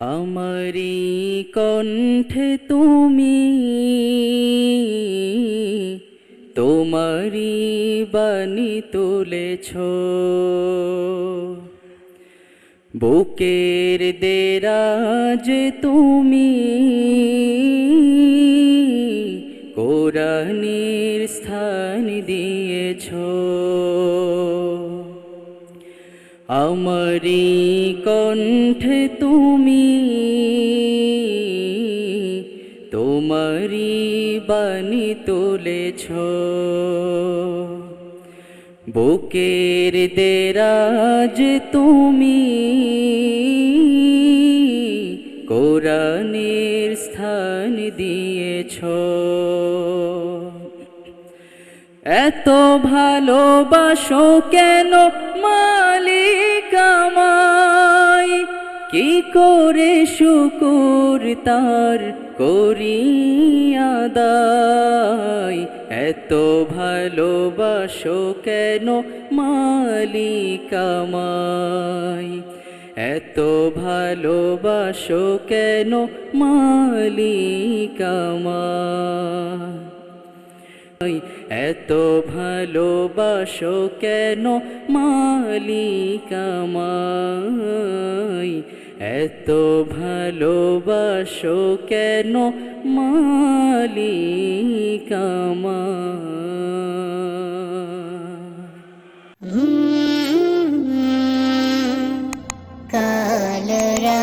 আমারি কণ্ঠে তুমি তোমারি বাণী তুলেছ। বুকের দেরাজ তুমি কোরআনের স্থান দিয়েছ। আমারি কণ্ঠে তুমি, তোমারি বাণী তুলেছ। বুকের দেরাজ তুমি, কোরআনের স্থান দিয়েছ। এত ভালোবাসো কেন মালিক কি করে শুকুর তার করিয়াদায় এত ভালোবাসো কেন মালিক আমায়? এত ভালোবাসো কেন মালিক আমায়? এত ভালোবাসো কেন মালিক আমায়? এত ভালোবাসো কেন মালি কামা কালরা